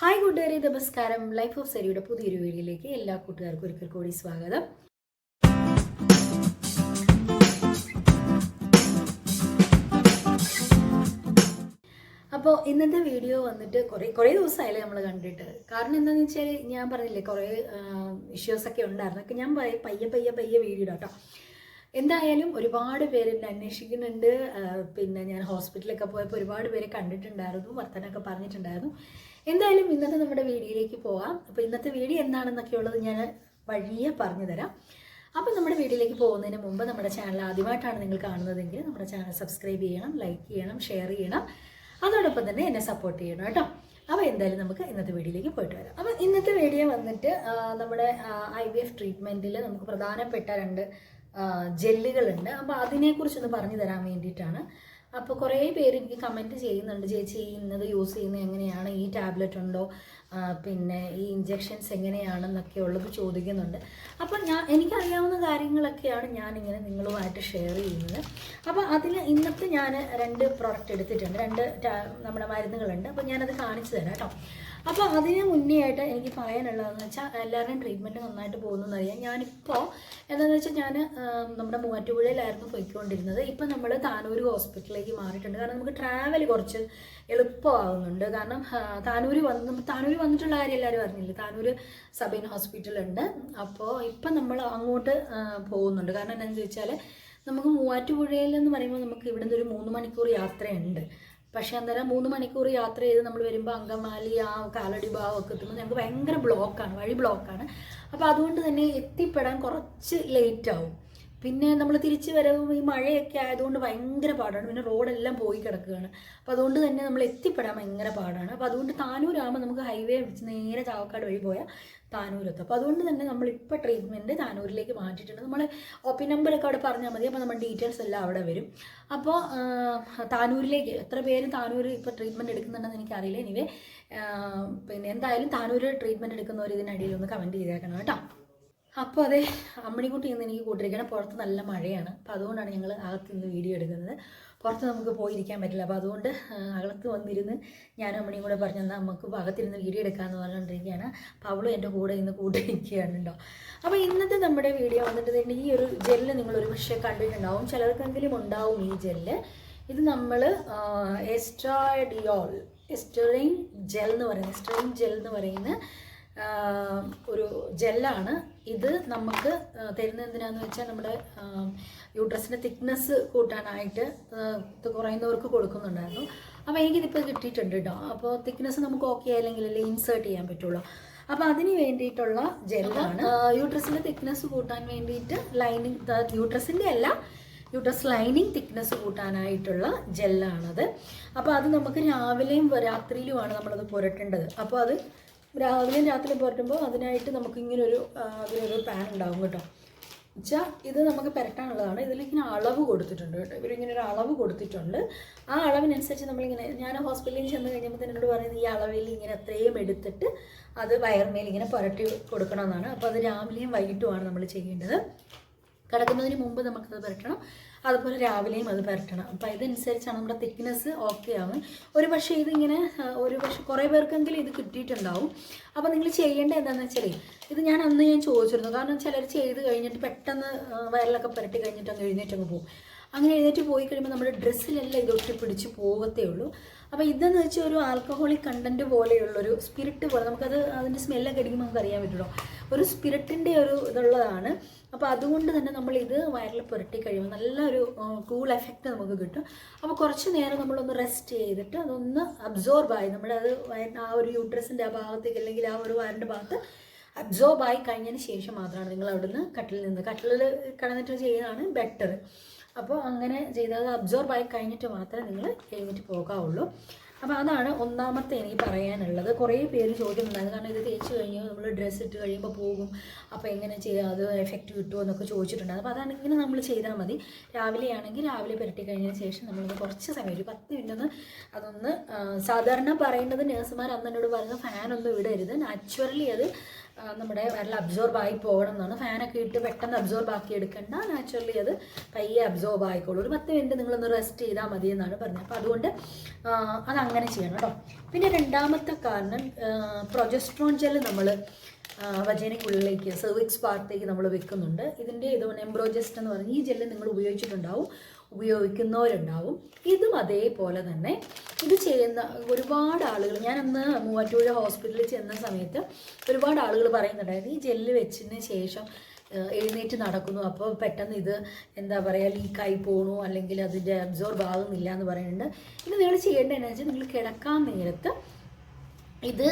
Hi കൂട്ടുകാരെ നമസ്കാരം. Life of സരിയുടെ പുതിയൊരു വീഡിയോയിലേക്ക് എല്ലാ കൂട്ടുകാർക്കും ഒരിക്കൽ കൂടി സ്വാഗതം. അപ്പോൾ ഇന്നത്തെ വീഡിയോ വന്നിട്ട് കുറേ കുറേ ദിവസമായില്ലേ നമ്മൾ കണ്ടിട്ട്. കാരണം എന്താണെന്ന് വെച്ചാൽ ഞാൻ പറഞ്ഞില്ലേ കുറേ ഇഷ്യൂസൊക്കെ ഉണ്ടായിരുന്നു. ഒക്കെ ഞാൻ പയ്യെ പയ്യെ പയ്യെ വീഡിയോ കേട്ടോ എന്തായാലും ഒരുപാട് പേര് എന്നെ അന്വേഷിക്കുന്നുണ്ട്. പിന്നെ ഞാൻ ഹോസ്പിറ്റലൊക്കെ പോയപ്പോൾ ഒരുപാട് പേരെ കണ്ടിട്ടുണ്ടായിരുന്നു വർത്തനൊക്കെ പറഞ്ഞിട്ടുണ്ടായിരുന്നു. എന്തായാലും ഇന്നത്തെ നമ്മുടെ വീഡിയോയിലേക്ക് പോവാം. അപ്പോൾ ഇന്നത്തെ വീഡിയോ എന്താണെന്നൊക്കെ ഉള്ളത് ഞാൻ വഴിയെ പറഞ്ഞു തരാം. അപ്പോൾ നമ്മുടെ വീഡിയോയിലേക്ക് പോകുന്നതിന് മുമ്പ് നമ്മുടെ ചാനൽ ആദ്യമായിട്ടാണ് നിങ്ങൾ കാണുന്നതെങ്കിൽ നമ്മുടെ ചാനൽ സബ്സ്ക്രൈബ് ചെയ്യണം ലൈക്ക് ചെയ്യണം ഷെയർ ചെയ്യണം. അതോടൊപ്പം തന്നെ എന്നെ സപ്പോർട്ട് ചെയ്യണം കേട്ടോ. അപ്പോൾ എന്തായാലും നമുക്ക് ഇന്നത്തെ വീഡിയോയിലേക്ക് പോയിട്ട് വരാം. അപ്പോൾ ഇന്നത്തെ വീഡിയോ വന്നിട്ട് നമ്മുടെ ഐ വി എഫ് ട്രീറ്റ്മെന്റിൽ നമുക്ക് പ്രധാനപ്പെട്ട രണ്ട് ജെല്ലുകളുണ്ട്. അപ്പോൾ അതിനെക്കുറിച്ചൊന്ന് പറഞ്ഞു തരാൻ വേണ്ടിയിട്ടാണ്. അപ്പോൾ കുറേ പേര് എനിക്ക് കമന്റ് ചെയ്യുന്നുണ്ട് ചേച്ചി ഇന്നത് യൂസ് ചെയ്യുന്നത് എങ്ങനെയാണ്? ഈ ടാബ്ലറ്റ് ഉണ്ടോ? പിന്നെ ഈ ഇഞ്ചെക്ഷൻസ് എങ്ങനെയാണെന്നൊക്കെ ഉള്ളത് ചോദിക്കുന്നുണ്ട്. അപ്പോൾ ഞാൻ എനിക്കറിയാവുന്ന കാര്യങ്ങളൊക്കെയാണ് ഞാനിങ്ങനെ നിങ്ങളുമായിട്ട് ഷെയർ ചെയ്യുന്നത്. അപ്പോൾ അതിൽ ഇന്നത്തെ ഞാൻ രണ്ട് പ്രോഡക്റ്റ് എടുത്തിട്ടുണ്ട്. രണ്ട് നമ്മുടെ മരുന്നുകളുണ്ട്. അപ്പോൾ ഞാനത് കാണിച്ചു തരാം കേട്ടോ. അപ്പോൾ അതിന് മുന്നേ ആയിട്ട് എനിക്ക് പറയാനുള്ളതെന്ന് വെച്ചാൽ എല്ലാവരുടെയും ട്രീറ്റ്മെന്റ് നന്നായിട്ട് പോകുന്നു അറിയാം ഞാനിപ്പോൾ എന്താണെന്ന് വെച്ചാൽ ഞാൻ നമ്മുടെ മൂവാറ്റുപുഴയിലായിരുന്നു പോയിക്കൊണ്ടിരുന്നത്. ഇപ്പം നമ്മൾ താനൂർ ഹോസ്പിറ്റലിലേക്ക് മാറിയിട്ടുണ്ട്. കാരണം നമുക്ക് ട്രാവൽ കുറച്ച് എളുപ്പമാകുന്നുണ്ട് കാരണം താനൂർ വന്ന് താനൂർ വന്നിട്ടുള്ള കാര്യം എല്ലാവരും അറിഞ്ഞില്ല? താനൂർ സബൈൻ ഹോസ്പിറ്റലുണ്ട്. അപ്പോൾ ഇപ്പം നമ്മൾ അങ്ങോട്ട് പോകുന്നുണ്ട്. കാരണം എന്താണെന്ന് ചോദിച്ചാൽ നമുക്ക് മൂവാറ്റുപുഴയിൽ എന്ന് പറയുമ്പോൾ നമുക്ക് ഇവിടുന്ന് ഒരു മൂന്ന് മണിക്കൂർ യാത്രയുണ്ട്. പക്ഷേ അന്നേരം മൂന്ന് മണിക്കൂർ യാത്ര ചെയ്ത് നമ്മൾ വരുമ്പോൾ അങ്കമാലി ആ കാലടി ഭാഗമൊക്കെ എത്തുമ്പോൾ ഞങ്ങൾക്ക് ഭയങ്കര ബ്ലോക്കാണ് വഴി ബ്ലോക്കാണ്. അപ്പോൾ അതുകൊണ്ട് തന്നെ എത്തിപ്പെടാൻ കുറച്ച് ലേറ്റ് ആവും. പിന്നെ നമ്മൾ തിരിച്ചു വരവും ഈ മഴയൊക്കെ ആയതുകൊണ്ട് ഭയങ്കര പാടാണ്. പിന്നെ റോഡെല്ലാം പോയി കിടക്കുകയാണ്. അപ്പോൾ അതുകൊണ്ട് തന്നെ നമ്മൾ എത്തിപ്പെടാൻ ഭയങ്കര പാടാണ്. അപ്പോൾ അതുകൊണ്ട് താനൂരാകുമ്പോൾ നമുക്ക് ഹൈവേ പിടിച്ച് നേരെ ചാവക്കാട് വഴി പോയാൽ താനൂരെത്തും. അപ്പോൾ അതുകൊണ്ട് തന്നെ നമ്മൾ ഇപ്പോൾ ട്രീറ്റ്മെന്റ് താനൂരിലേക്ക് മാറ്റിയിട്ടുണ്ട്. നമ്മൾ ഒ പി നമ്പറൊക്കെ അവിടെ പറഞ്ഞാൽ മതി. അപ്പോൾ നമ്മുടെ ഡീറ്റെയിൽസ് എല്ലാം അവിടെ വരും. അപ്പോൾ താനൂരിലേക്ക് എത്ര പേര് താനൂർ ഇപ്പോൾ ട്രീറ്റ്മെന്റ് എടുക്കുന്നുണ്ടെന്ന് എനിക്കറിയില്ല. എനിവേ പിന്നെ എന്തായാലും താനൂർ ട്രീറ്റ്മെന്റ് എടുക്കുന്നവർ ഇതിനടിയിൽ ഒന്ന് കമന്റ് ചെയ്തേക്കണം കേട്ടോ. അപ്പോൾ അതെ അമ്മണിക്കുട്ടി ഇന്ന് എനിക്ക് കൂട്ടിരിക്കണം പുറത്ത് നല്ല മഴയാണ്. അപ്പോൾ അതുകൊണ്ടാണ് ഞങ്ങൾ അകത്ത് നിന്ന് വീഡിയോ എടുക്കുന്നത്. പുറത്ത് നമുക്ക് പോയിരിക്കാൻ പറ്റില്ല. അപ്പോൾ അതുകൊണ്ട് അകത്ത് വന്നിരുന്ന് ഞാനും അമ്മണിയും കൂടെ പറഞ്ഞു എന്നാൽ നമുക്ക് അകത്തിരുന്ന് വീഡിയോ എടുക്കാമെന്ന് പറഞ്ഞുകൊണ്ടിരിക്കുകയാണ് അപ്പോൾ അവളും എന്റെ കൂടെ ഇന്ന് കൂട്ടിരിക്കുകയാണ് കേട്ടോ അപ്പോൾ ഇന്നത്തെ നമ്മുടെ വീഡിയോ വന്നിട്ട് ഈ ഒരു ജെല്ല് നിങ്ങൾ ഒരു പക്ഷേ കണ്ടിട്ടുണ്ടാവും. ചിലർക്കെങ്കിലും ഉണ്ടാവും ഈ ജെല്ല്. ഇത് നമ്മൾ എസ്ട്രാഡിയോൾ എസ്റ്ററിൻ ജെൽ എന്ന് പറയുന്നത് എസ്റ്ററിൻ ജെൽ എന്ന് പറയുന്ന ഒരു ജെല്ലാണ്. ഇത് നമുക്ക് തരുന്ന എന്തിനാന്ന് വെച്ചാൽ നമ്മുടെ യൂട്രസിന്റെ തിക്നെസ് കൂട്ടാനായിട്ട് ഇത് കുറയുന്നവർക്ക് കൊടുക്കുന്നുണ്ടായിരുന്നു. അപ്പോൾ എനിക്കിതിപ്പോൾ കിട്ടിയിട്ടുണ്ട് കേട്ടോ അപ്പോൾ തിക്നെസ് നമുക്ക് ഓക്കെ ആയില്ലെങ്കിലല്ലേ ഇൻസേർട്ട് ചെയ്യാൻ പറ്റുള്ളൂ. അപ്പോൾ അതിന് വേണ്ടിയിട്ടുള്ള ജെല്ലാണ് യൂട്രസിന്റെ തിക്നെസ് കൂട്ടാൻ വേണ്ടിയിട്ട് ലൈനിങ് യൂട്രസിന്റെ അല്ല യൂട്രസ് ലൈനിങ് തിക്നെസ് കൂട്ടാനായിട്ടുള്ള ജെല്ലാണത്. അപ്പോൾ അത് നമുക്ക് രാവിലെയും രാത്രിയിലുമാണ് നമ്മളത് പുരട്ടേണ്ടത്. അപ്പോൾ അത് രാവിലെയും രാത്രിയും പുരട്ടുമ്പോൾ അതിനായിട്ട് നമുക്ക് ഇങ്ങനെ ഒരു അതിനൊരു പാൻ ഉണ്ടാവും കേട്ടോ. വെച്ചാൽ ഇത് നമുക്ക് പുരട്ടാനുള്ളതാണ്. ഇതിലിങ്ങനെ അളവ് കൊടുത്തിട്ടുണ്ട് കേട്ടോ. ഇവരിങ്ങനെ ഒരു അളവ് കൊടുത്തിട്ടുണ്ട്. ആ അളവിനനുസരിച്ച് നമ്മളിങ്ങനെ ഞാൻ ഹോസ്പിറ്റലിൽ ചെന്ന് കഴിഞ്ഞപ്പോൾ എന്നോട് പറയുന്നത് ഈ അളവിൽ ഇങ്ങനെ അത്രയും എടുത്തിട്ട് അത് വയർമേൽ ഇങ്ങനെ പുരട്ടി കൊടുക്കണമെന്നാണ് അപ്പോൾ അത് രാവിലെയും വൈകിട്ടുമാണ് നമ്മൾ ചെയ്യേണ്ടത്. കിടക്കുന്നതിന് മുമ്പ് നമുക്കത് പുരട്ടണം. അതുപോലെ രാവിലെയും അത് പരട്ടണം. അപ്പോൾ ഇതനുസരിച്ചാണ് നമ്മുടെ തിക്നെസ് ഓക്കെ ആവും. ഒരു പക്ഷേ ഇതിങ്ങനെ ഒരു പക്ഷേ കുറേ പേർക്കെങ്കിലും ഇത് കിട്ടിയിട്ടുണ്ടാവും. അപ്പോൾ നിങ്ങൾ ചെയ്യേണ്ടത് എന്താണെന്ന് വെച്ചാൽ ഇത് ഞാൻ അന്ന് ഞാൻ ചോദിച്ചിരുന്നു. കാരണം ചിലർ ചെയ്ത് കഴിഞ്ഞിട്ട് പെട്ടെന്ന് വയറിലൊക്കെ പുരട്ടി കഴിഞ്ഞിട്ട് എഴുന്നേറ്റങ്ങ് പോകും. അങ്ങനെ എഴുന്നേറ്റ് പോയി കഴിയുമ്പോൾ നമ്മുടെ ഡ്രസ്സിലെല്ലാം ഇത് പിടിച്ച് പോകത്തേ ഉള്ളൂ. അപ്പോൾ ഇതെന്ന് വെച്ചാൽ ഒരു ആൽക്കഹോളിക് കണ്ടന്റ് പോലെയുള്ളൊരു സ്പിരിറ്റ് പോലെ നമുക്കത് അതിന്റെ സ്മെല്ലൊക്കെ അടിക്കുമ്പോൾ നമുക്ക് അറിയാൻ പറ്റുള്ളൂ. ഒരു സ്പിരിറ്റിന്റെ ഒരു ഇതുള്ളതാണ്. അപ്പോൾ അതുകൊണ്ട് തന്നെ നമ്മൾ ഇത് വയറിൽ പുരട്ടി കഴിയുമ്പോൾ നല്ലൊരു കൂൾ എഫക്റ്റ് നമുക്ക് കിട്ടും. അപ്പോൾ കുറച്ച് നേരം നമ്മളൊന്ന് റെസ്റ്റ് ചെയ്തിട്ട് അതൊന്ന് അബ്സോർബ് ആയി നമ്മുടെ അത് ആ ഒരു യൂട്രസിന്റെ ആ ഭാഗത്തേക്ക് അല്ലെങ്കിൽ ആ ഒരു വയറിന്റെ ഭാഗത്ത് അബ്സോർബ് ആയി കഴിഞ്ഞതിന് ശേഷം മാത്രമാണ് നിങ്ങൾ അവിടുന്ന് കട്ടിലിൽ നിന്ന്. കട്ടിലിൽ കിടന്നിട്ട് ചെയ്യുന്നതാണ് ബെറ്റർ അപ്പോൾ അങ്ങനെ ചെയ്താൽ അബ്സോർബ് ആയി കഴിഞ്ഞിട്ട് മാത്രമേ നിങ്ങൾ എഴുന്നേറ്റ് പോകാവുള്ളൂ. അപ്പോൾ അതാണ് ഒന്നാമത്തെ എനിക്ക് പറയാനുള്ളത്. കുറേ പേര് ചോദിക്കുന്നുണ്ടായിരുന്നു കാരണം ഇത് തേച്ച് കഴിഞ്ഞ് നമ്മൾ ഡ്രസ്സ് ഇട്ട് കഴിയുമ്പോൾ പോകും. അപ്പോൾ എങ്ങനെ ചെയ്യുക അത് എഫക്റ്റ് കിട്ടുമോ എന്നൊക്കെ ചോദിച്ചിട്ടുണ്ടായിരുന്നു അപ്പോൾ അതാണ് ഇങ്ങനെ നമ്മൾ ചെയ്താൽ മതി. രാവിലെ ആണെങ്കിൽ രാവിലെ പുരട്ടി കഴിഞ്ഞതിന് ശേഷം നമ്മളൊന്ന് കുറച്ച് സമയം ഒരു പത്ത് മിനിറ്റ് ഒന്ന് അതൊന്ന് സാധാരണ പറയുന്നത് നേഴ്സുമാർ അന്ന് എന്നോട് പറയുന്നത് ഫാനൊന്നും ഇടരുത്. നാച്ചുറലി അത് നമ്മുടെ വയറിൽ അബ്സോർബ് ആയി പോകണം എന്നാണ്. ഫാനൊക്കെ ഇട്ട് പെട്ടെന്ന് അബ്സോർബ് ആക്കി എടുക്കേണ്ട. നാച്ചുറലി അത് പയ്യെ അബ്സോർബ് ആയിക്കോളൂ. ഒരു പത്ത് മിനിറ്റ് നിങ്ങളൊന്ന് റെസ്റ്റ് ചെയ്താൽ മതി എന്നാണ് പറഞ്ഞത്. അപ്പോൾ അതുകൊണ്ട് അത് അതങ്ങനെ ചെയ്യണം കേട്ടോ. പിന്നെ രണ്ടാമത്തെ കാരണം പ്രൊജസ്ട്രോൺ ജെൽ നമ്മൾ വജേനയ്ക്കുള്ളിലേക്ക് സെർവിക്സ് പാർട്ടിലേക്ക് നമ്മൾ വെക്കുന്നുണ്ട്. ഇതിന്റെ ഇതുകൊണ്ട് എംബ്രോജസ്റ്റ് എന്ന് പറഞ്ഞ് ഈ ജെല്ല് നിങ്ങൾ ഉപയോഗിച്ചിട്ടുണ്ടാവും. ഉപയോഗിക്കുന്നവരുണ്ടാവും. ഇതും അതേപോലെ തന്നെ ഇത് ചെയ്യുന്ന ഒരുപാട് ആളുകൾ ഞാൻ അന്ന് മൂവാറ്റുപുഴ ഹോസ്പിറ്റലിൽ ചെന്ന സമയത്ത് ഒരുപാട് ആളുകൾ പറയുന്നുണ്ടായിരുന്നു ഈ ജെല്ല് വെച്ചതിന് ശേഷം എഴുന്നേറ്റ് നടക്കുന്നു അപ്പോൾ പെട്ടെന്ന് ഇത് എന്താ പറയുക ലീക്കായി പോകണു അല്ലെങ്കിൽ അതിന്റെ അബ്സോർബ് ആകുന്നില്ല എന്ന് പറയുന്നുണ്ട്. ഇത് നിങ്ങൾ ചെയ്യേണ്ടത് എന്നു വെച്ചാൽ നിങ്ങൾ കിടക്കാൻ നേരത്ത് ഇത്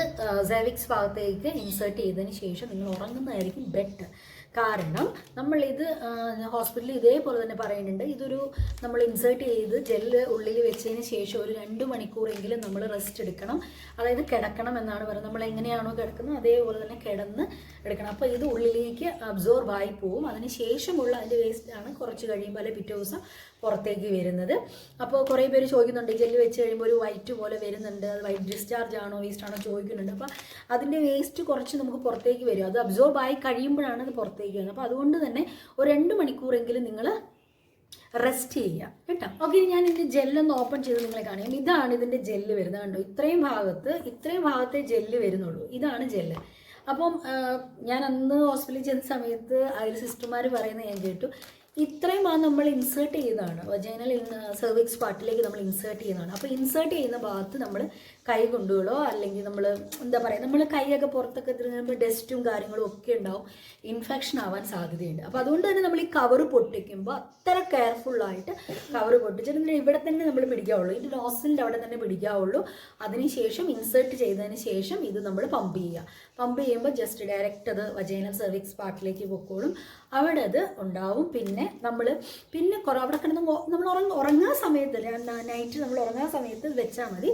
സെവിക്സ് ഭാഗത്തേക്ക് ഇൻസേർട്ട് ചെയ്തതിന് ശേഷം നിങ്ങൾ ഉറങ്ങുന്നതായിരിക്കും ബെറ്റർ കാരണം നമ്മൾ ഇത് ഹോസ്പിറ്റലിൽ ഇതേപോലെ തന്നെ പറയുന്നുണ്ട്. ഇതൊരു നമ്മൾ ഇൻസേർട്ട് ചെയ്ത് ജെല്ല് ഉള്ളിൽ വെച്ചതിന് ശേഷം ഒരു രണ്ട് മണിക്കൂറെങ്കിലും നമ്മൾ റെസ്റ്റ് എടുക്കണം. അതായത് കിടക്കണം എന്നാണ് പറയുന്നത്. നമ്മൾ എങ്ങനെയാണോ കിടക്കുന്നത് അതേപോലെ തന്നെ കിടന്ന് എടുക്കണം. അപ്പോൾ ഇത് ഉള്ളിലേക്ക് അബ്സോർബ് ആയി പോവും. അതിന് ശേഷമുള്ള അതിന്റെ വേസ്റ്റ് ആണ് കുറച്ച് കഴിയുമ്പോൾ അല്ലെങ്കിൽ പിറ്റേ ദിവസം പുറത്തേക്ക് വരുന്നത്. അപ്പോൾ കുറേ പേര് ചോദിക്കുന്നുണ്ട് ജെല്ല് വെച്ച് കഴിയുമ്പോൾ ഒരു വൈറ്റ് പോലെ വരുന്നുണ്ട് അത് വൈറ്റ് ഡിസ്ചാർജ് ആണോ വേസ്റ്റ് ആണോ ചോദിക്കുന്നുണ്ട്. അപ്പോൾ അതിന്റെ വേസ്റ്റ് കുറച്ച് നമുക്ക് പുറത്തേക്ക് വരും. അത് അബ്സോർബ് ആയി കഴിയുമ്പോഴാണ് അത് പുറത്തേക്ക് വരുന്നത്. അപ്പോൾ അതുകൊണ്ട് തന്നെ ഒരു രണ്ട് മണിക്കൂറെങ്കിലും നിങ്ങൾ റെസ്റ്റ് ചെയ്യുക കേട്ടോ? ഓക്കെ ഞാൻ ഇതിന്റെ ജെല്ലൊന്ന് ഓപ്പൺ ചെയ്ത് നിങ്ങളെ കാണിക്കാം. ഇതാണ് ഇതിന്റെ ജെല്ല് വരുന്നത് കണ്ടോ? ഇത്രയും ഭാഗത്ത് ഇത്രയും ഭാഗത്തെ ജെല്ല് വരുന്നുള്ളൂ. ഇതാണ് ജെല്ല് അപ്പം ഞാൻ അന്ന് ഹോസ്പിറ്റലിൽ ചെന്ന സമയത്ത് അതിൽ സിസ്റ്റർമാർ പറയുന്നത് ഞാൻ കേട്ടു. ഇത്രയും ഭാഗം നമ്മൾ ഇൻസേർട്ട് ചെയ്യുന്നതാണ്. വജൈനൽ സെർവിക്സ് പാർട്ടിലേക്ക് നമ്മൾ ഇൻസേർട്ട് ചെയ്യുന്നതാണ്. അപ്പോൾ ഇൻസേർട്ട് ചെയ്യുന്ന ഭാഗത്ത് നമ്മൾ കൈ കൊണ്ടുകളോ അല്ലെങ്കിൽ നമ്മൾ എന്താ പറയുക നമ്മൾ കൈയൊക്കെ പുറത്തൊക്കെ തിരിഞ്ഞുമ്പോൾ ഡസ്റ്റും കാര്യങ്ങളും ഒക്കെ ഉണ്ടാവും. ഇൻഫെക്ഷൻ ആവാൻ സാധ്യതയുണ്ട്. അപ്പോൾ അതുകൊണ്ട് തന്നെ നമ്മൾ ഈ കവർ പൊട്ടിക്കുമ്പോൾ അത്ര കെയർഫുള്ളായിട്ട് കവർ പൊട്ടിച്ചിട്ട് ഇവിടെ തന്നെ നമ്മൾ പിടിക്കാവുള്ളൂ. ഇതിന്റെ നോസിലിന്റെ അവിടെ തന്നെ പിടിക്കാവുള്ളൂ. അതിനുശേഷം ഇൻസേർട്ട് ചെയ്തതിന് ശേഷം ഇത് നമ്മൾ പമ്പ് ചെയ്യുക. പമ്പ് ചെയ്യുമ്പോൾ ജസ്റ്റ് ഡയറക്റ്റ് അത് വജൈനൽ സെർവിക്സ് പാർട്ടിലേക്ക് പൊക്കോളും. അവിടെ അത് ഉണ്ടാവും. പിന്നെ നമ്മൾ പിന്നെ കുറേ അവിടെ കിടന്ന് നമ്മൾ ഉറങ്ങ സമയത്ത് നൈറ്റ് നമ്മൾ ഉറങ്ങാൻ സമയത്ത് വെച്ചാൽ മതി.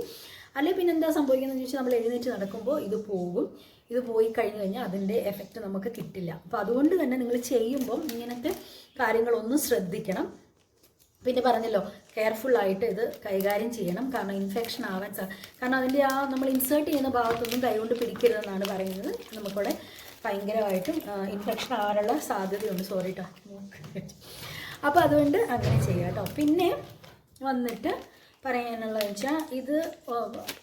അല്ലെങ്കിൽ പിന്നെ എന്താ സംഭവിക്കുന്നത് ചോദിച്ചാൽ നമ്മൾ എഴുന്നേറ്റ് നടക്കുമ്പോൾ ഇത് പോകും. ഇത് പോയി കഴിഞ്ഞു കഴിഞ്ഞാൽ അതിന്റെ എഫക്റ്റ് നമുക്ക് കിട്ടില്ല. അപ്പോൾ അതുകൊണ്ട് തന്നെ നിങ്ങൾ ചെയ്യുമ്പം ഇങ്ങനത്തെ കാര്യങ്ങളൊന്നും ശ്രദ്ധിക്കണം. പിന്നെ പറഞ്ഞല്ലോ കെയർഫുൾ ആയിട്ട് ഇത് കൈകാര്യം ചെയ്യണം. കാരണം ഇൻഫെക്ഷൻ ആവാൻ കാരണം അതിന്റെ ആ നമ്മൾ ഇൻസേർട്ട് ചെയ്യുന്ന ഭാഗത്തൊന്നും കൈകൊണ്ട് പിടിക്കരുതെന്നാണ് പറയുന്നത്. നമുക്കിവിടെ ഭയങ്കരമായിട്ടും ഇൻഫെക്ഷൻ ആവാനുള്ള സാധ്യതയുണ്ട്. സോറി കേട്ടോ അപ്പോൾ അതുകൊണ്ട് അങ്ങനെ ചെയ്യാം കേട്ടോ പിന്നെ വന്നിട്ട് പറയാനുള്ളത് വെച്ചാൽ ഇത്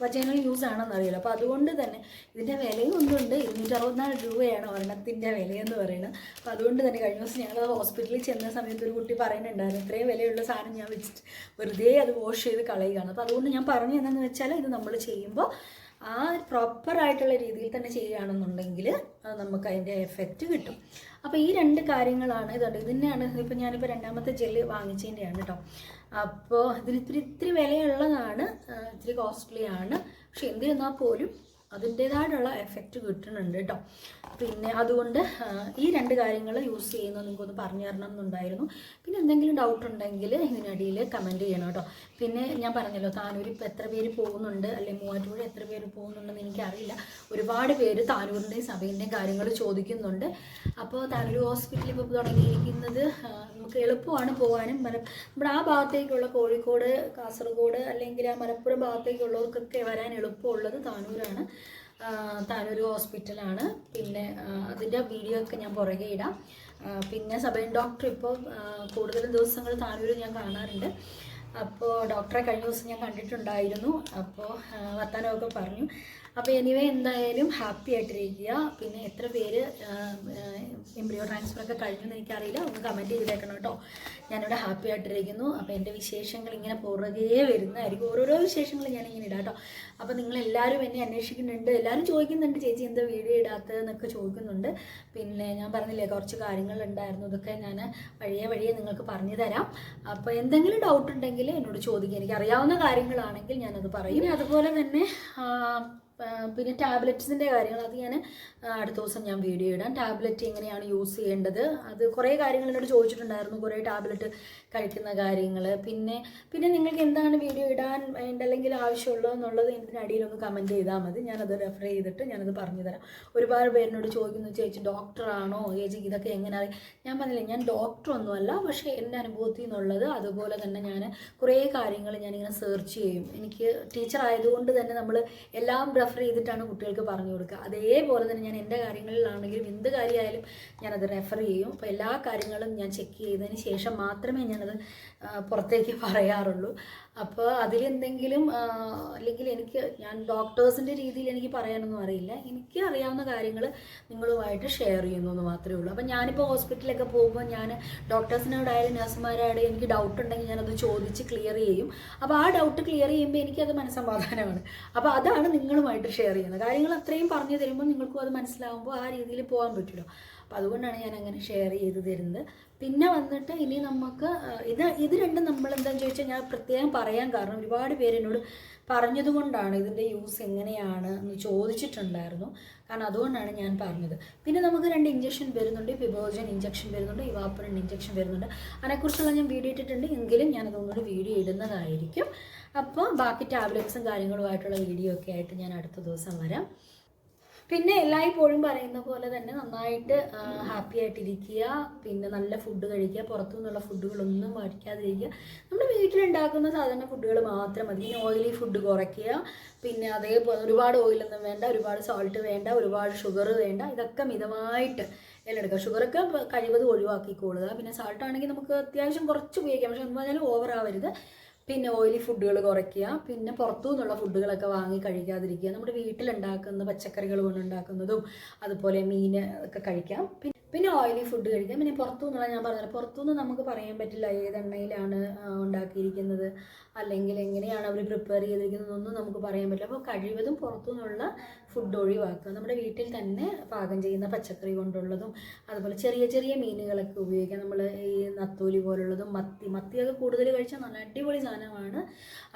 വജനൽ യൂസ് ആണെന്ന് അറിയില്ല അപ്പോൾ അതുകൊണ്ട് തന്നെ ഇതിന്റെ വിലയും ഒന്നുണ്ട്. ഇരുന്നൂറ്റി അറുപത്തിനാല് രൂപയാണ് ഒരെണ്ണത്തിന്റെ വിലയെന്ന് പറയുന്നത്. അപ്പോൾ അതുകൊണ്ട് തന്നെ കഴിഞ്ഞ ദിവസം ഞങ്ങൾ ഹോസ്പിറ്റലിൽ ചെന്ന സമയത്ത് ഒരു കുട്ടി പറയുന്നുണ്ടായിരുന്നു ഇത്രയും വിലയുള്ള സാധനം ഞാൻ വെച്ചിട്ട് വെറുതെ അത് വാഷ് ചെയ്ത് കളയുകയാണ്. അപ്പോൾ അതുകൊണ്ട് ഞാൻ പറഞ്ഞു എന്താണെന്ന് വെച്ചാൽ ഇത് നമ്മൾ ചെയ്യുമ്പോൾ ആ പ്രോപ്പർ ആയിട്ടുള്ള രീതിയിൽ തന്നെ ചെയ്യുകയാണെന്നുണ്ടെങ്കിൽ നമുക്ക് അതിന്റെ എഫക്റ്റ് കിട്ടും. അപ്പോൾ ഈ രണ്ട് കാര്യങ്ങളാണ് ഇതുണ്ട്. ഇതിനെയാണ് ഇപ്പോൾ ഞാനിപ്പോൾ രണ്ടാമത്തെ ജെല്ല് വാങ്ങിച്ചതിന്റെയാണ് കേട്ടോ അപ്പോൾ ഇതിന് ഇത്തിരി ഇത്തിരി വിലയുള്ളതാണ് ഇത്തിരി കോസ്റ്റ്ലി ആണ്. പക്ഷെ എന്തിരുന്നാൽ പോലും അതിന്റേതായിട്ടുള്ള എഫക്റ്റ് കിട്ടുന്നുണ്ട് കേട്ടോ പിന്നെ അതുകൊണ്ട് ഈ രണ്ട് കാര്യങ്ങൾ യൂസ് ചെയ്യുന്നത് നിങ്ങൾക്കൊന്ന് പറഞ്ഞു തരണം എന്നുണ്ടായിരുന്നു. പിന്നെ എന്തെങ്കിലും ഡൗട്ട് ഉണ്ടെങ്കിൽ ഇതിനടിയിൽ കമന്റ് ചെയ്യണം കേട്ടോ പിന്നെ ഞാൻ പറഞ്ഞല്ലോ താനൂർ ഇപ്പോൾ എത്ര പേര് പോകുന്നുണ്ട് അല്ലെങ്കിൽ മൂവാറ്റുപുഴ എത്ര പേര് പോകുന്നുണ്ടെന്ന് എനിക്കറിയില്ല. ഒരുപാട് പേര് താനൂരിന്റെയും സഭയിന്റെയും കാര്യങ്ങൾ ചോദിക്കുന്നുണ്ട്. അപ്പോൾ താനൂർ ഹോസ്പിറ്റലിൽ ഇപ്പോൾ തുടങ്ങിയിരിക്കുന്നത് നമുക്ക് എളുപ്പമാണ് പോകാനും. മല നമ്മുടെ ആ ഭാഗത്തേക്കുള്ള കോഴിക്കോട് കാസർഗോഡ് അല്ലെങ്കിൽ ആ മലപ്പുറം ഭാഗത്തേക്കുള്ളവർക്കൊക്കെ വരാൻ എളുപ്പമുള്ളത് താനൂരാണ്. ആ, താനൂർ ഹോസ്പിറ്റലാണ്. പിന്നെ അതിന്റെ വീഡിയോ ഒക്കെ ഞാൻ പുറകെ ഇടാം. പിന്നെ സബൈൻ ഡോക്ടർ ഇപ്പോൾ കൂടുതലും ദിവസങ്ങൾ താനൂർ ഞാൻ കാണാറുണ്ട്. അപ്പോൾ ഡോക്ടറെ കഴിഞ്ഞ ദിവസം ഞാൻ കണ്ടിട്ടുണ്ടായിരുന്നു. അപ്പോൾ വർത്താനമൊക്കെ പറഞ്ഞു. അപ്പോൾ എനിവേ എന്തായാലും ഹാപ്പി ആയിട്ടിരിക്കുക. പിന്നെ എത്ര പേര് എംബ്രിയോ ട്രാൻസ്ഫർ ഒക്കെ കഴിഞ്ഞു എന്ന് എനിക്കറിയില്ല. ഒന്ന് കമന്റ് ചെയ്തേക്കണം കേട്ടോ. ഞാനിവിടെ ഹാപ്പി ആയിട്ടിരിക്കുന്നു. അപ്പോൾ എന്റെ വിശേഷങ്ങൾ ഇങ്ങനെ പുറകെ വരുന്നതായിരിക്കും. ഓരോരോ വിശേഷങ്ങൾ ഞാനിങ്ങനെ ഇടാം കേട്ടോ. അപ്പോൾ നിങ്ങളെല്ലാവരും എന്നെ അന്വേഷിക്കുന്നുണ്ട്. എല്ലാവരും ചോദിക്കുന്നുണ്ട് ചേച്ചി എന്താ വീഡിയോ ഇടാത്തതെന്നൊക്കെ ചോദിക്കുന്നുണ്ട്. പിന്നെ ഞാൻ പറഞ്ഞില്ലേ കുറച്ച് കാര്യങ്ങളുണ്ടായിരുന്നു. ഇതൊക്കെ ഞാൻ വഴിയെ വഴിയെ നിങ്ങൾക്ക് പറഞ്ഞു തരാം. അപ്പോൾ എന്തെങ്കിലും ഡൗട്ട് ഉണ്ടെങ്കിൽ എന്നോട് ചോദിക്കുക എനിക്ക് അറിയാവുന്ന കാര്യങ്ങളാണെങ്കിൽ ഞാനത് പറയും. അതുപോലെ തന്നെ പിന്നെ ടാബ്ലറ്റ്സിന്റെ കാര്യങ്ങൾ അത് ഞാൻ അടുത്ത ദിവസം ഞാൻ വീഡിയോ ഇടാം. ടാബ്ലറ്റ് എങ്ങനെയാണ് യൂസ് ചെയ്യേണ്ടത്? അത് കുറേ കാര്യങ്ങൾ എന്നോട് ചോദിച്ചിട്ടുണ്ടായിരുന്നു. കുറേ ടാബ്ലറ്റ് കഴിക്കുന്ന കാര്യങ്ങൾ. പിന്നെ പിന്നെ നിങ്ങൾക്ക് എന്താണ് വീഡിയോ ഇടാൻ അല്ലെങ്കിൽ ആവശ്യമുള്ളത് എന്നുള്ളത് ഇതിനടിയിലൊന്ന് കമന്റ് ചെയ്താൽ മതി. ഞാനത് റെഫർ ചെയ്തിട്ട് ഞാനത് പറഞ്ഞു തരാം. ഒരുപാട് പേരിനോട് ചോദിക്കുന്നു ചേച്ചി ഡോക്ടറാണോ ചേച്ചി ഇതൊക്കെ എങ്ങനെ? അറിയാം ഞാൻ പറഞ്ഞില്ല ഞാൻ ഡോക്ടറൊന്നുമല്ല പക്ഷേ എന്റെ അനുഭവത്തിൽ നിന്നുള്ളത് അതുപോലെ തന്നെ ഞാൻ കുറേ കാര്യങ്ങൾ ഞാനിങ്ങനെ സെർച്ച് ചെയ്യും. എനിക്ക് ടീച്ചർ ആയതുകൊണ്ട് തന്നെ നമ്മൾ എല്ലാം റെഫർ റെഫർ ചെയ്തിട്ടാണ് കുട്ടികൾക്ക് പറഞ്ഞു കൊടുക്കുക. അതേപോലെ തന്നെ ഞാൻ എന്റെ കാര്യങ്ങളിലാണെങ്കിലും എന്ത് കാര്യമായാലും ഞാനത് റെഫർ ചെയ്യും. അപ്പോൾ എല്ലാ കാര്യങ്ങളും ഞാൻ ചെക്ക് ചെയ്തതിന് ശേഷം മാത്രമേ ഞാനത് പുറത്തേക്ക് പറയാറുള്ളൂ. അപ്പോൾ അതിലെന്തെങ്കിലും അല്ലെങ്കിൽ എനിക്ക് ഞാൻ ഡോക്ടേഴ്സിന്റെ രീതിയിൽ എനിക്ക് പറയാനൊന്നും അറിയില്ല. എനിക്ക് അറിയാവുന്ന കാര്യങ്ങൾ നിങ്ങളുമായിട്ട് ഷെയർ ചെയ്യുന്നു എന്ന് മാത്രമേ ഉള്ളൂ. അപ്പോൾ ഞാനിപ്പോൾ ഹോസ്പിറ്റലൊക്കെ പോകുമ്പോൾ ഞാൻ ഡോക്ടേഴ്സിനോടായാലും നഴ്സുമാരായാലും എനിക്ക് ഡൗട്ട് ഉണ്ടെങ്കിൽ ഞാനത് ചോദിച്ച് ക്ലിയർ ചെയ്യും. അപ്പോൾ ആ ഡൗട്ട് ക്ലിയർ ചെയ്യുമ്പോൾ എനിക്കത് മനസ്സമാധാനമാണ്. അപ്പോൾ അതാണ് നിങ്ങളുമായിട്ട് ഷെയർ ചെയ്യുന്നത്. കാര്യങ്ങൾ അത്രയും പറഞ്ഞു തരുമ്പോൾ നിങ്ങൾക്കും അത് മനസ്സിലാവുമ്പോൾ ആ രീതിയിൽ പോകാൻ പറ്റുമല്ലോ. അപ്പോൾ അതുകൊണ്ടാണ് ഞാൻ അങ്ങനെ ഷെയർ ചെയ്ത് തരുന്നത്. പിന്നെ വന്നിട്ട് ഇനി നമുക്ക് ഇത് ഇത് രണ്ടും നമ്മൾ എന്താണെന്ന് ചോദിച്ചാൽ ഞാൻ പ്രത്യേകം പറയാൻ കാരണം ഒരുപാട് പേര് എന്നോട് പറഞ്ഞതുകൊണ്ടാണ് ഇതിന്റെ യൂസ് എങ്ങനെയാണ് എന്ന് ചോദിച്ചിട്ടുണ്ടായിരുന്നു. കാരണം അതുകൊണ്ടാണ് ഞാൻ പറഞ്ഞത്. പിന്നെ നമുക്ക് രണ്ട് ഇഞ്ചക്ഷൻ വരുന്നുണ്ട്. ഫിബോജൻ ഇഞ്ചക്ഷൻ വരുന്നുണ്ട്. ഇവാപ്പറിൻ ഇഞ്ചക്ഷൻ വരുന്നുണ്ട്. അതിനെക്കുറിച്ചുള്ള ഞാൻ വീഡിയോ ഇട്ടിട്ടുണ്ട്. എങ്കിലും ഞാൻ അതുകൊണ്ട് വീഡിയോ ഇടുന്നതായിരിക്കും. അപ്പോൾ ബാക്കി ടാബ്ലറ്റ്സും കാര്യങ്ങളുമായിട്ടുള്ള വീഡിയോ ഒക്കെ ആയിട്ട് ഞാൻ അടുത്ത ദിവസം വരാം. പിന്നെ എല്ലായ്പ്പോഴും പറയുന്ന പോലെ തന്നെ നന്നായിട്ട് ഹാപ്പി ആയിട്ടിരിക്കുക പിന്നെ നല്ല ഫുഡ് കഴിക്കുക പുറത്തു നിന്നുള്ള ഫുഡുകളൊന്നും കഴിക്കാതിരിക്കുക നമ്മുടെ വീട്ടിലുണ്ടാക്കുന്ന സാധാരണ ഫുഡുകൾ മാത്രം മതി. പിന്നെ ഓയിലി ഫുഡ് കുറയ്ക്കുക. പിന്നെ അതേപോലെ ഒരുപാട് ഓയിലൊന്നും വേണ്ട ഒരുപാട് സോൾട്ട് വേണ്ട ഒരുപാട് ഷുഗർ വേണ്ട. ഇതൊക്കെ മിതമായിട്ട് എല്ലാം എടുക്കുക ഷുഗറൊക്കെ കഴിവതും ഒഴിവാക്കിക്കൊള്ളുക പിന്നെ സാൾട്ട് ആണെങ്കിൽ നമുക്ക് അത്യാവശ്യം കുറച്ച് ഉപയോഗിക്കാം. പക്ഷെ എന്ന് പറഞ്ഞാൽ ഓവർ ആവരുത്. പിന്നെ ഓയിലി ഫുഡുകൾ കുറയ്ക്കുക. പിന്നെ പുറത്തു നിന്നുള്ള ഫുഡുകളൊക്കെ വാങ്ങി കഴിക്കാതിരിക്കുക. നമ്മുടെ വീട്ടിലുണ്ടാക്കുന്ന പച്ചക്കറികൾ കൊണ്ടുണ്ടാക്കുന്നതും അതുപോലെ മീൻ ഒക്കെ കഴിക്കാം. പിന്നെ പിന്നെ ഓയിലി ഫുഡ് കഴിക്കാം. പിന്നെ പുറത്തു നിന്നുള്ള ഞാൻ പറഞ്ഞത് പുറത്തുനിന്ന് നമുക്ക് പറയാൻ പറ്റില്ല ഏതെണ്ണയിലാണ് ഉണ്ടാക്കിയിരിക്കുന്നത്. അല്ലെങ്കിൽ എങ്ങനെയാണ് അവർ പ്രിപ്പയർ ചെയ്തിരിക്കുന്നതെന്നൊന്നും നമുക്ക് പറയാൻ പറ്റില്ല. അപ്പോൾ കഴിവതും പുറത്തു നിന്നുള്ള ഫുഡ് ഒഴിവാക്കുക. നമ്മുടെ വീട്ടിൽ തന്നെ പാകം ചെയ്യുന്ന പച്ചക്കറി കൊണ്ടുള്ളതും അതുപോലെ ചെറിയ ചെറിയ മീനുകളൊക്കെ ഉപയോഗിക്കാം. നമ്മൾ ഈ നത്തോലി പോലുള്ളതും മത്തി. മത്തിയൊക്കെ കൂടുതൽ കഴിച്ചാൽ നല്ല അടിപൊളി സാധനമാണ്.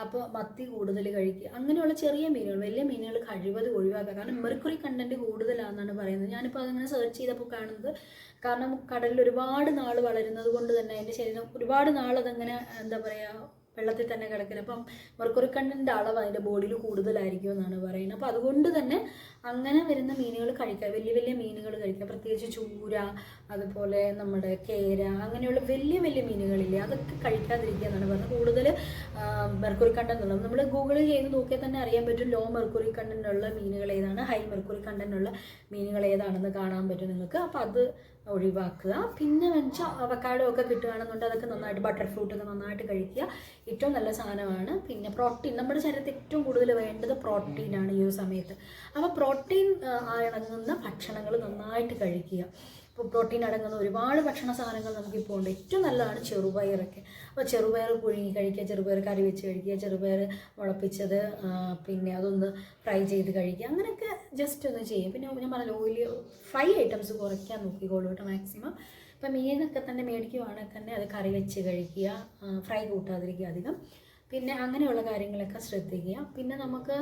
അപ്പോൾ മത്തി കൂടുതൽ കഴിക്കുക. അങ്ങനെയുള്ള ചെറിയ മീനുകൾ വലിയ മീനുകൾ കഴിവത് ഒഴിവാക്കുക. കാരണം മെർക്കുറി കണ്ടന്റ് കൂടുതലാണെന്നാണ് പറയുന്നത്. ഞാനിപ്പോൾ അതങ്ങനെ സെർച്ച് ചെയ്തപ്പോൾ കാണുന്നത് കാരണം കടലിൽ ഒരുപാട് നാൾ വളരുന്നത് കൊണ്ട് തന്നെ അതിന്റെ ശരീരം ഒരുപാട് നാൾ അതങ്ങനെ എന്താ പറയുക വെള്ളത്തിൽ തന്നെ കിടക്കുന്നത്. അപ്പം മെർക്കുറി കണ്ടന്റെ അളവ് അതിന്റെ ബോഡിയിൽ കൂടുതലായിരിക്കും എന്നാണ് പറയുന്നത്. അപ്പോൾ അതുകൊണ്ട് തന്നെ അങ്ങനെ വരുന്ന മീനുകൾ കഴിക്കുക വലിയ വലിയ മീനുകൾ കഴിക്കുക പ്രത്യേകിച്ച് ചൂര അതുപോലെ നമ്മുടെ കേര അങ്ങനെയുള്ള വലിയ വലിയ മീനുകളില്ലേ അതൊക്കെ കഴിക്കാതിരിക്കുക എന്നാണ് പറഞ്ഞത്. കൂടുതൽ മെർക്കുറി കണ്ടന്റ് ഉള്ളത് നമ്മൾ ഗൂഗിളിൽ ചെയ്ത് നോക്കിയാൽ തന്നെ അറിയാൻ പറ്റും ലോ മെർക്കുറി കണ്ടന്റ് മീനുകൾ ഏതാണ് ഹൈ മെർക്കുറി കണ്ടന്റ് മീനുകൾ ഏതാണെന്ന് കാണാൻ പറ്റും നിങ്ങൾക്ക്. അപ്പോൾ അത് ഒഴിവാക്കുക. പിന്നെ വെച്ചാൽ അവക്കാഡോ ഒക്കെ കിട്ടുകയാണെന്നുണ്ടെങ്കിൽ അതൊക്കെ നന്നായിട്ട് ബട്ടർ ഫ്രൂട്ട് ഒക്കെ നന്നായിട്ട് കഴിക്കുക. ഏറ്റവും നല്ല സാധനമാണ്. പിന്നെ പ്രോട്ടീൻ നമ്മുടെ ശരീരത്തിൽ ഏറ്റവും കൂടുതൽ വേണ്ടത് പ്രോട്ടീനാണ് ഈ ഒരു സമയത്ത്. അപ്പോൾ പ്രോട്ടീൻ അടങ്ങുന്ന ഭക്ഷണങ്ങൾ നന്നായിട്ട് കഴിക്കുക. ഇപ്പോൾ പ്രോട്ടീൻ അടങ്ങുന്ന ഒരുപാട് ഭക്ഷണ സാധനങ്ങൾ നമുക്കിപ്പോൾ ഉണ്ട് ഏറ്റവും നല്ലതാണ് ചെറുപയറൊക്കെ. അപ്പോൾ ചെറുപയർ പുഴുങ്ങി കഴിക്കുക ചെറുപയർ കറി വെച്ച് കഴിക്കുക ചെറുപയർ മുളപ്പിച്ചത് പിന്നെ അതൊന്ന് ഫ്രൈ ചെയ്ത് കഴിക്കുക. അങ്ങനെയൊക്കെ ജസ്റ്റ് ഒന്ന് ചെയ്യും. പിന്നെ ഞാൻ പറഞ്ഞ ഓയിലി ഫ്രൈ ഐറ്റംസ് കുറയ്ക്കാൻ നോക്കിക്കോളൂ കേട്ടോ മാക്സിമം. ഇപ്പം മീനൊക്കെ തന്നെ മേടിക്കുവാണെങ്കിൽ തന്നെ അത് കറി വെച്ച് കഴിക്കുക ഫ്രൈ കൂട്ടാതിരിക്കുക അധികം. പിന്നെ അങ്ങനെയുള്ള കാര്യങ്ങളൊക്കെ ശ്രദ്ധിക്കുക. പിന്നെ നമുക്ക്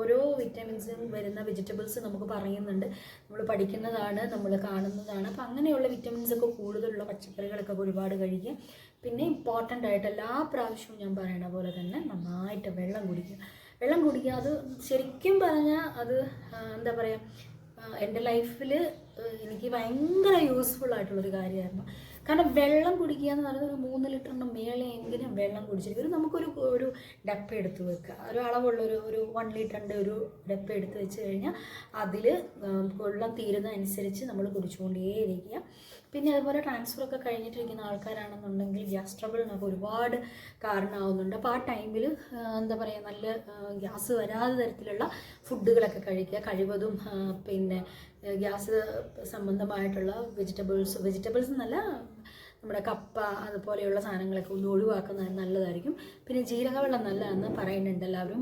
ഓരോ വിറ്റമിൻസും വരുന്ന വെജിറ്റബിൾസ് നമുക്ക് പറയുന്നുണ്ട്. നമ്മൾ പഠിക്കുന്നതാണ് നമ്മൾ കാണുന്നതാണ്. അപ്പം അങ്ങനെയുള്ള വിറ്റമിൻസ് ഒക്കെ കൂടുതലുള്ള പച്ചക്കറികളൊക്കെ ഒരുപാട് കഴിക്കുക. പിന്നെ ഇമ്പോർട്ടന്റ് ആയിട്ട് എല്ലാ പ്രാവശ്യവും ഞാൻ പറയണ പോലെ തന്നെ നന്നായിട്ട് വെള്ളം കുടിക്കുക. വെള്ളം കുടിക്കുക അത് ശരിക്കും പറഞ്ഞാൽ അത് എന്താ പറയുക എന്റെ ലൈഫിൽ എനിക്ക് ഭയങ്കര യൂസ്ഫുൾ ആയിട്ടുള്ളൊരു കാര്യമായിരുന്നു. കാരണം വെള്ളം കുടിക്കുക എന്ന് പറയുന്നത് ഒരു മൂന്ന് ലിറ്ററിന്റെ മേലെയെങ്കിലും വെള്ളം കുടിച്ചിരിക്കും. ഒരു നമുക്കൊരു ഒരു ഡപ്പ എടുത്ത് വെക്കുക. ഒരു അളവുള്ള ഒരു ഒരു വൺ ലിറ്ററിന്റെ ഒരു ഡപ്പ എടുത്ത് വെച്ച് കഴിഞ്ഞാൽ അതിൽ വെള്ളം തീരുന്നതനുസരിച്ച് നമ്മൾ കുടിച്ചുകൊണ്ടേയിരിക്കുക. പിന്നെ അതുപോലെ ട്രാൻസ്ഫർ ഒക്കെ കഴിഞ്ഞിട്ടിരിക്കുന്ന ആൾക്കാരാണെന്നുണ്ടെങ്കിൽ ഗ്യാസ് ട്രബിളിനൊക്കെ ഒരുപാട് കാരണമാവുന്നുണ്ട്. അപ്പോൾ ആ ടൈമിൽ എന്താ പറയുക നല്ല ഗ്യാസ് വരാതെ തരത്തിലുള്ള ഫുഡുകളൊക്കെ കഴിക്കുക. കഴിവതും പിന്നെ ഗ്യാസ് സംബന്ധമായിട്ടുള്ള വെജിറ്റബിൾസ് വെജിറ്റബിൾസ് എന്നല്ല നമ്മുടെ കപ്പ അതുപോലെയുള്ള സാധനങ്ങളൊക്കെ ഒന്ന് ഒഴിവാക്കുന്നത് നല്ലതായിരിക്കും. പിന്നെ ജീരകവെള്ളം നല്ലതാണെന്ന് പറയുന്നുണ്ട് എല്ലാവരും.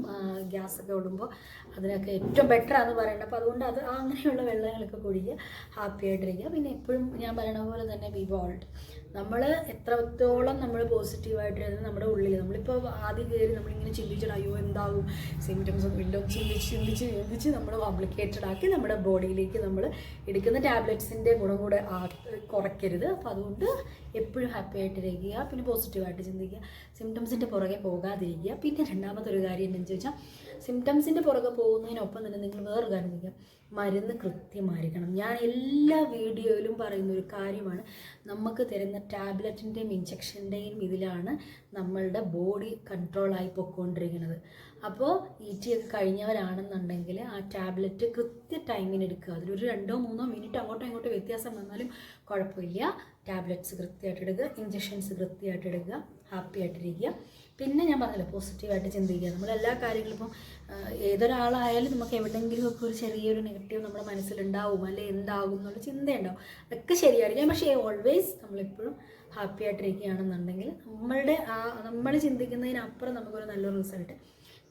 ഗ്യാസ് ഒക്കെ ഓടുമ്പോൾ അതിനൊക്കെ ഏറ്റവും ബെറ്റർ ആണെന്ന് പറയുന്നുണ്ട്. അപ്പോൾ അതുകൊണ്ട് അത് അങ്ങനെയുള്ള വെള്ളങ്ങളൊക്കെ കുടിക്കുക ഹാപ്പി ആയിട്ടിരിക്കുക. പിന്നെ എപ്പോഴും ഞാൻ പറയണ പോലെ തന്നെ ബി ബോൾഡ് നമ്മൾ എത്രത്തോളം നമ്മൾ പോസിറ്റീവായിട്ടിരുന്ന് നമ്മുടെ ഉള്ളിൽ നമ്മളിപ്പോൾ ആദ്യം കയറി നമ്മളിങ്ങനെ ചിന്തിച്ചിട്ട് അയ്യോ എന്താകും സിംറ്റംസ് ഒന്നും ഇല്ല. ചിന്തിച്ച് ചിന്തിച്ച് ചിന്തിച്ച് നമ്മൾ കോംപ്ലിക്കേറ്റഡ് ആക്കി നമ്മുടെ ബോഡിയിലേക്ക് നമ്മൾ എടുക്കുന്ന ടാബ്ലറ്റ്സിന്റെ ഗുണം കൂടെ കുറയ്ക്കരുത്. അപ്പോൾ അതുകൊണ്ട് എപ്പോഴും ഹാപ്പി ആയിട്ടിരിക്കുക. പിന്നെ പോസിറ്റീവായിട്ട് ചിന്തിക്കുക. സിംറ്റംസിന്റെ പുറകെ പോകാതിരിക്കുക. പിന്നെ രണ്ടാമത്തെ ഒരു കാര്യം എന്താണെന്ന് ചോദിച്ചാൽ സിംറ്റംസിന്റെ പുറകെ പോകുന്നതിനൊപ്പം തന്നെ നിങ്ങൾ വേറൊരു കാര്യം ചോദിക്കുക. മരുന്ന് കൃത്യമായിരിക്കണം. ഞാൻ എല്ലാ വീഡിയോയിലും പറയുന്ന ഒരു കാര്യമാണ് നമുക്ക് തരുന്ന ടാബ്ലറ്റിന്റെയും ഇഞ്ചക്ഷന്റെയും ഇതിലാണ് നമ്മളുടെ ബോഡി കൺട്രോളായി പൊയ്ക്കൊണ്ടിരിക്കുന്നത് അപ്പോൾ ടി ഒക്കെ കഴിഞ്ഞവരാണെന്നുണ്ടെങ്കിൽ ആ ടാബ്ലറ്റ് കൃത്യ ടൈമിന് എടുക്കുക. അതിലൊരു രണ്ടോ മൂന്നോ മിനിറ്റ് അങ്ങോട്ടോ ഇങ്ങോട്ടോ വ്യത്യാസം വന്നാലും കുഴപ്പമില്ല. ടാബ്ലറ്റ്സ് കൃത്യമായിട്ട് എടുക്കുക. ഇഞ്ചക്ഷൻസ് കൃത്യമായിട്ട് എടുക്കുക. ഹാപ്പി ആയിട്ടിരിക്കുക. പിന്നെ ഞാൻ പറഞ്ഞല്ലോ പോസിറ്റീവായിട്ട് ചിന്തിക്കുക. നമ്മൾ എല്ലാ കാര്യങ്ങളും ഇപ്പം ഏതൊരാളായാലും നമുക്ക് എവിടെയെങ്കിലും ഒക്കെ ഒരു ചെറിയൊരു നെഗറ്റീവ് നമ്മുടെ മനസ്സിലുണ്ടാവും അല്ലെ എന്താകും എന്നുള്ള ചിന്തയുണ്ടാവും. അതൊക്കെ ശരിയായിരിക്കാം. പക്ഷേ ഓൾവേസ് നമ്മളെപ്പോഴും ഹാപ്പി ആയിട്ടിരിക്കുകയാണെന്നുണ്ടെങ്കിൽ നമ്മളുടെ ആ നമ്മൾ ചിന്തിക്കുന്നതിനപ്പുറം നമുക്കൊരു നല്ല റിസൾട്ട്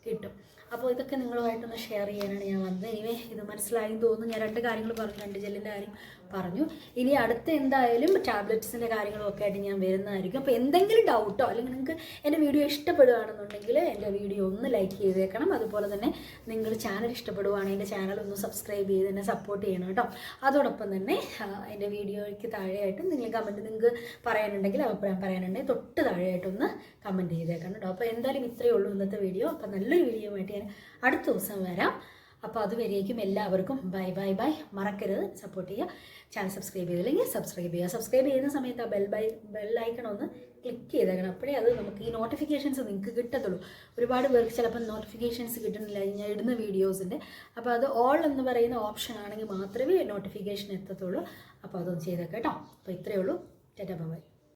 കിട്ടും. അപ്പോൾ ഇതൊക്കെ നിങ്ങളുമായിട്ടൊന്ന് ഷെയർ ചെയ്യാനാണ് ഞാൻ വന്നത്. ഇനിവേ ഇത് മനസ്സിലായി തോന്നുന്നു. ഞാൻ രണ്ട് കാര്യങ്ങൾ പറഞ്ഞു. രണ്ട് ജെല്ലിന്റെ കാര്യം പറഞ്ഞു. ഇനി അടുത്ത എന്തായാലും ടാബ്ലറ്റ്സിന്റെ കാര്യങ്ങളൊക്കെ ആയിട്ട് ഞാൻ വരുന്നതായിരിക്കും. അപ്പോൾ എന്തെങ്കിലും ഡൗട്ടോ അല്ലെങ്കിൽ നിങ്ങൾക്ക് എന്റെ വീഡിയോ ഇഷ്ടപ്പെടുകയാണെന്നുണ്ടെങ്കിൽ എന്റെ വീഡിയോ ഒന്ന് ലൈക്ക് ചെയ്തേക്കണം. അതുപോലെ തന്നെ നിങ്ങൾ ചാനൽ ഇഷ്ടപ്പെടുവാണെങ്കിൽ എന്റെ ചാനൽ ഒന്ന് സബ്സ്ക്രൈബ് ചെയ്ത് എന്നെ സപ്പോർട്ട് ചെയ്യണം കേട്ടോ. അതോടൊപ്പം തന്നെ എന്റെ വീഡിയോയ്ക്ക് താഴെയായിട്ട് നിങ്ങൾ കമന്റ് നിങ്ങൾക്ക് പറയാനുണ്ടെങ്കിൽ അഭിപ്രായം പറയാനുണ്ടെങ്കിൽ തൊട്ട് താഴെയായിട്ടൊന്ന് കമന്റ് ചെയ്തേക്കണം കേട്ടോ. അപ്പോൾ എന്തായാലും ഇത്രയേ ഉള്ളൂ ഇന്നത്തെ വീഡിയോ അപ്പോൾ നല്ലൊരു വീഡിയോ ആയിട്ട് ഞാൻ അടുത്ത ദിവസം വരാം. അപ്പോൾ അതുവരേക്കും എല്ലാവർക്കും ബൈ ബൈ ബൈ. മറക്കരുത്. സപ്പോർട്ട് ചെയ്യുക. ചാനൽ സബ്സ്ക്രൈബ് ചെയ്തില്ലെങ്കിൽ സബ്സ്ക്രൈബ് ചെയ്യുക. സബ്സ്ക്രൈബ് ചെയ്യുന്ന സമയത്ത് ആ ബെൽ ബൈ ബെൽ ഐക്കൺ ഒന്ന് ക്ലിക്ക് ചെയ്തേക്കണം. അപ്പോഴേ അത് നമുക്ക് ഈ നോട്ടിഫിക്കേഷൻസ് നിങ്ങൾക്ക് കിട്ടത്തുള്ളൂ. ഒരുപാട് പേർക്ക് ചിലപ്പോൾ നോട്ടിഫിക്കേഷൻസ് കിട്ടുന്നില്ല. ഞാൻ ഇടുന്ന വീഡിയോസിന്റെ അപ്പോൾ അത് ഓൾ എന്ന് പറയുന്ന ഓപ്ഷൻ ആണെങ്കിൽ മാത്രമേ നോട്ടിഫിക്കേഷൻ എത്തത്തുള്ളൂ. അപ്പോൾ അതൊന്ന് ചെയ്തേക്കാം കേട്ടോ. അപ്പോൾ ഇത്രയേ ഉള്ളൂ. Tata bye